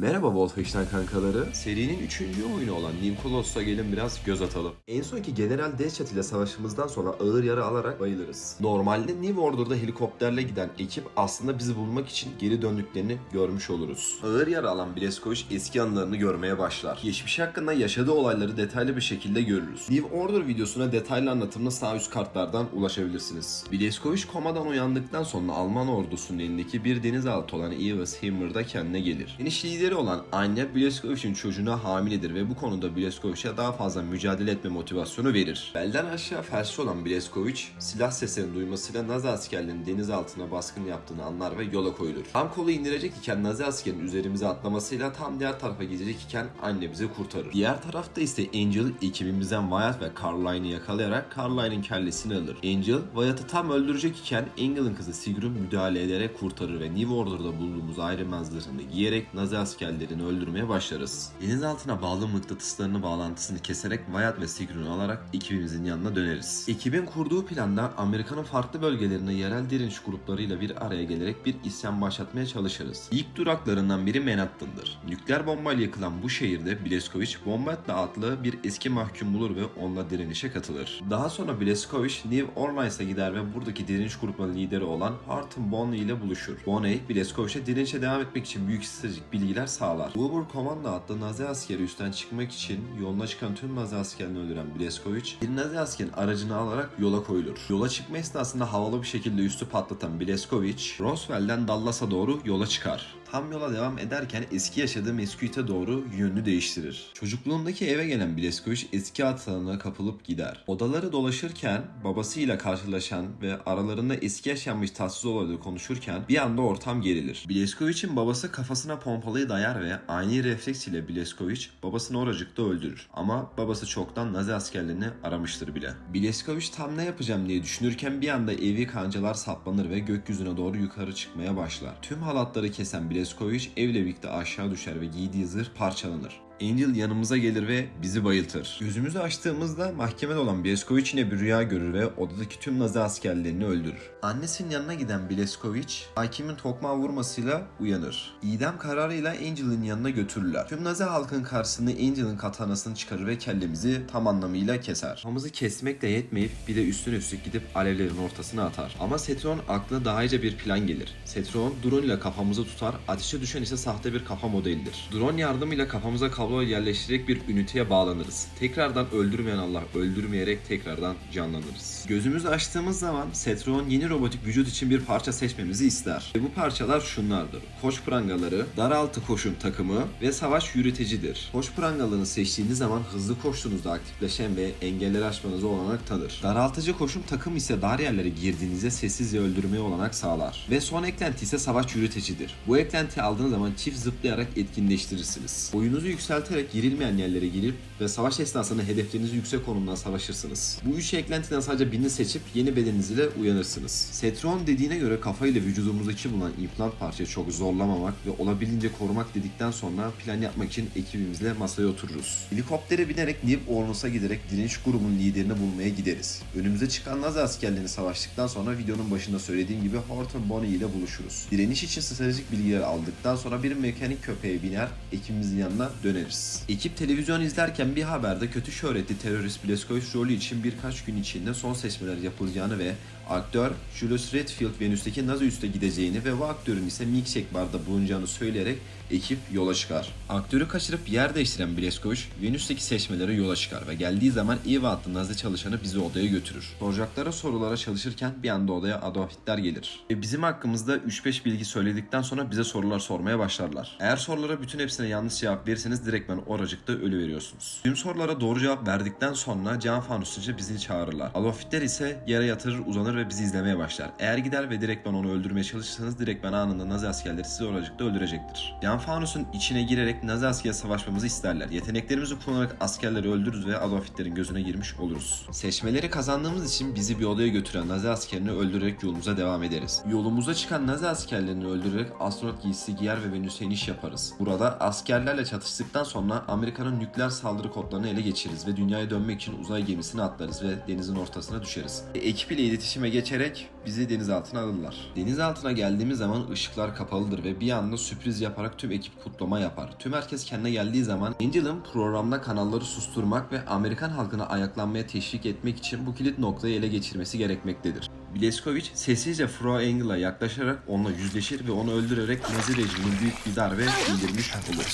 Merhaba Wolfenstein kankaları. Serinin 3. oyunu olan New Colossus'a gelin biraz göz atalım. En sonki General Deathshot ile savaşımızdan sonra ağır yara alarak bayılırız. Normalde New Order'da helikopterle giden ekip aslında bizi bulmak için geri döndüklerini görmüş oluruz. Ağır yara alan Blazkowicz eski anılarını görmeye başlar. Geçmişi hakkında yaşadığı olayları detaylı bir şekilde görürüz. New Order videosuna detaylı anlatımını sağ üst kartlardan ulaşabilirsiniz. Blazkowicz komadan uyandıktan sonra Alman ordusunun elindeki bir denizaltı olan Eves Himmer'da kendine gelir. Geniş lideri olan anne Blazkowicz'in çocuğuna hamiledir ve bu konuda Blazkowicz'e daha fazla mücadele etme motivasyonu verir. Belden aşağı felçli olan Blazkowicz silah seslerini duymasıyla Nazi askerlerinin denizaltına baskın yaptığını anlar ve yola koyulur. Tam kolu indirecek iken Nazi askerinin üzerimize atlamasıyla tam diğer tarafa gidecek iken anne bizi kurtarır. Diğer tarafta ise Angel ekibimizden Wyatt ve Caroline'ı yakalayarak Caroline'in kellesini alır. Angel Wyatt'ı tam öldürecek iken Angel'ın kızı Sigrun müdahale ederek kurtarır ve New Order'da bulduğumuz Iron Man giyerek Nazi askerlerini öldürmeye başlarız. Denizaltına bağlı mıknatıslarını bağlantısını keserek Wyatt ve Sigrun'u alarak ekibimizin yanına döneriz. Ekibin kurduğu planda Amerika'nın farklı bölgelerinde yerel direniş gruplarıyla bir araya gelerek bir isyan başlatmaya çalışırız. İlk duraklarından biri Manhattan'dır. Nükleer bombayla yıkılan bu şehirde Blazkowicz Bombat'la adlı bir eski mahkum bulur ve onunla direnişe katılır. Daha sonra Blazkowicz New Orleans'a gider ve buradaki direniş grubunun lideri olan Horton Bonney ile buluşur. Bonney, Blazkowicz'e direnişe devam etmek için büyük stratejik bilgiler sağlar. Uber Commando adlı Nazi askeri üstten çıkmak için yoluna çıkan tüm Nazi askerini öldüren Blazkowicz, bir Nazi askerin aracını alarak yola koyulur. Yola çıkma esnasında havalı bir şekilde üstü patlatan Blazkowicz, Roswell'den Dallas'a doğru yola çıkar. Tam yola devam ederken eski yaşadığı Mesquite'e doğru yönünü değiştirir. Çocukluğundaki eve gelen Blazkowicz eski hatırlarına kapılıp gider. Odaları dolaşırken babasıyla karşılaşan ve aralarında eski yaşanmış tatsız olayları konuşurken bir anda ortam gerilir. Blazkowicz'in babası kafasına pompalıyı dayar ve ani refleks ile Blazkowicz babasını oracıkta öldürür. Ama babası çoktan Nazi askerlerini aramıştır bile. Blazkowicz tam ne yapacağım diye düşünürken bir anda evi kancalar saplanır ve gökyüzüne doğru yukarı çıkmaya başlar. Tüm halatları kesen Blazkowicz evle birlikte aşağı düşer ve giydiği zırh parçalanır. Angel yanımıza gelir ve bizi bayıltır. Gözümüzü açtığımızda mahkemede olan Blazkowicz yine bir rüya görür ve odadaki tüm Nazi askerlerini öldürür. Annesinin yanına giden Blazkowicz, hakimin tokmağı vurmasıyla uyanır. İdam kararıyla Angel'ın yanına götürürler. Tüm Nazi halkın karşısında Angel'ın katanasını çıkarır ve kellemizi tam anlamıyla keser. Kafamızı kesmekle yetmeyip bir de üstüne üstlük gidip alevlerin ortasına atar. Ama Setron aklına daha iyice bir plan gelir. Setron drone ile kafamızı tutar, ateşe düşen ise sahte bir kafa modelidir. Drone yardımıyla kafamıza kablo yerleştirerek bir üniteye bağlanırız. Tekrardan öldürmeyen Allah öldürmeyerek tekrardan canlanırız. Gözümüzü açtığımız zaman Setron yeni robotik vücut için bir parça seçmemizi ister. Ve bu parçalar şunlardır. Koç prangaları, daraltı koşum takımı ve savaş yürütecidir. Koç prangalarını seçtiğiniz zaman hızlı koştuğunuzda aktifleşen ve engelleri aşmanıza olanak tanır. Daraltıcı koşum takım ise dar yerlere girdiğinizde sessizce öldürmeye olanak sağlar. Ve son eklenti ise savaş yürütecidir. Bu eklenti aldığınız zaman çift zıplayarak etkinleştirirsiniz. Boyunuzu yükselterek girilmeyen yerlere girip ve savaş esnasında hedeflerinizi yüksek konumdan savaşırsınız. Bu üç eklentiden sadece birini seçip yeni bedeniniz ile uyanırsınız. Setron dediğine göre kafa ile vücudumuzdaki bulunan implant parçayı çok zorlamamak ve olabildiğince korumak dedikten sonra plan yapmak için ekibimizle masaya otururuz. Helikoptere binerek New Orleans'a giderek direniş grubunun liderini bulmaya gideriz. Önümüze çıkan Nazi askerlerini savaştıktan sonra videonun başında söylediğim gibi Horton Bonney ile buluşuruz. Direniş için stratejik bilgiler aldıktan sonra bir mekanik köpeğe biner, ekibimizin yanına döneriz. Ekip televizyon izlerken bir haberde kötü şöhretli terörist Blazkowicz rolü için birkaç gün içinde son seçmeler yapılacağını ve aktör Julius Redfield Venüs'teki Nazi üste gideceğini ve bu aktörün ise Milkshake Bar'da bulunacağını söyleyerek ekip yola çıkar. Aktörü kaçırıp yer değiştiren Blazkowicz Venüs'teki seçmelere yola çıkar ve geldiği zaman Eva adlı Nazi çalışanı bizi odaya götürür. Soracakları sorulara çalışırken bir anda odaya Adolf Hitler gelir. Ve bizim hakkımızda 3-5 bilgi söyledikten sonra bize sorular sormaya başlarlar. Eğer sorulara bütün hepsine yanlış cevap verirseniz direktmen oracıkta ölü veriyorsunuz. Tüm sorulara doğru cevap verdikten sonra can fanusunca bizi çağırırlar. Adolf Hitler ise yere yatırır uzanır ve bizi izlemeye başlar. Eğer gider ve direktmen onu öldürmeye çalışırsanız direktmen anında Nazi askerleri sizi oracıkta öldürecektir. Can fanusun içine girerek Nazi askeri savaşmamızı isterler. Yeteneklerimizi kullanarak askerleri öldürürüz ve Adolf Hitler'in gözüne girmiş oluruz. Seçmeleri kazandığımız için bizi bir odaya götüren Nazi askerini öldürerek yolumuza devam ederiz. Yolumuza çıkan Nazi askerlerini öldürerek astronot giysisi giyer ve Venüs'e iniş yaparız. Burada askerlerle çatıştıktan sonra Amerika'nın nükleer saldırı kodlarını ele geçiririz ve dünyaya dönmek için uzay gemisine atlarız ve denizin ortasına düşeriz. Ekip ile iletişim iletişime geçerek bizi denizaltına alırlar. Denizaltına geldiğimiz zaman ışıklar kapalıdır ve bir anda sürpriz yaparak tüm ekip kutlama yapar. Tüm herkes kendine geldiği zaman Angel'ın programda kanalları susturmak ve Amerikan halkını ayaklanmaya teşvik etmek için bu kilit noktayı ele geçirmesi gerekmektedir. Bileskovic sessizce Fro Angel'a yaklaşarak onunla yüzleşir ve onu öldürerek Nazi rejiminin büyük bir darbe indirmiş olur.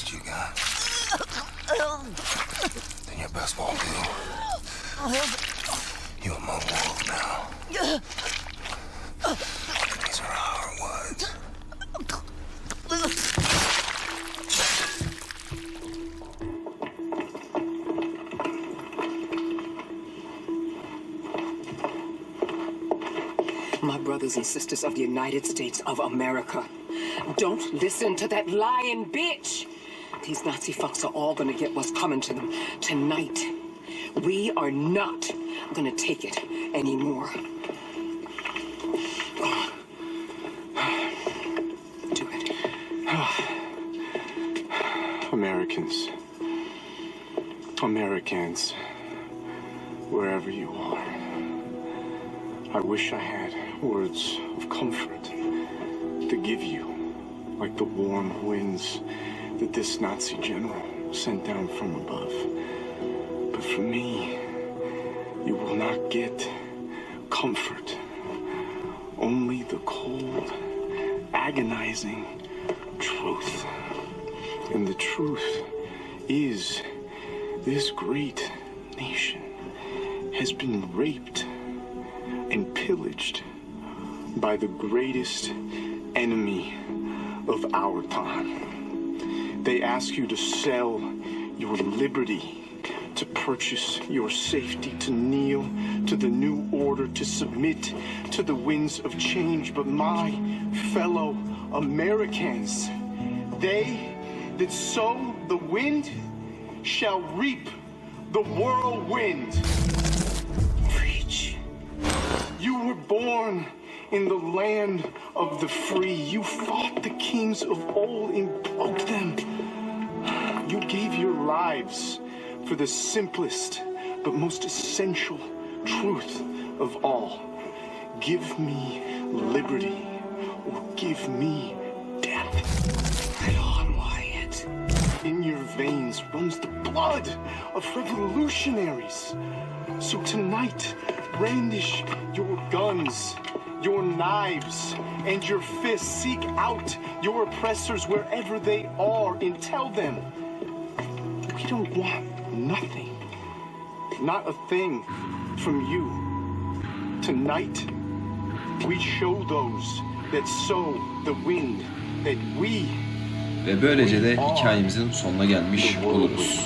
My brothers and sisters of the United States of America, don't listen to that lying bitch. These Nazi fucks are all gonna get what's coming to them tonight. We are not gonna take it anymore. Do it. Americans. Americans. Wherever you are. I wish I had words of comfort to give you, like the warm winds that this Nazi general sent down from above. But for me, you will not get comfort. Only the cold, agonizing truth. And the truth is this great nation has been raped and pillaged by the greatest enemy of our time. They ask you to sell your liberty, to purchase your safety, to kneel to the new order, to submit to the winds of change. But my fellow Americans, they that sow the wind shall reap the whirlwind. You were born in the land of the free. You fought the kings of old and broke them. You gave your lives for the simplest but most essential truth of all. Give me liberty or give me death. Right on, Wyatt. In your veins runs the blood of revolutionaries. So tonight, brandish your guns, your knives, and your fists. Seek out your oppressors wherever they are and tell them we don't want nothing, not a thing from you. Tonight, we show those that sow the wind that we Ve böylece de hikayemizin sonuna gelmiş oluruz.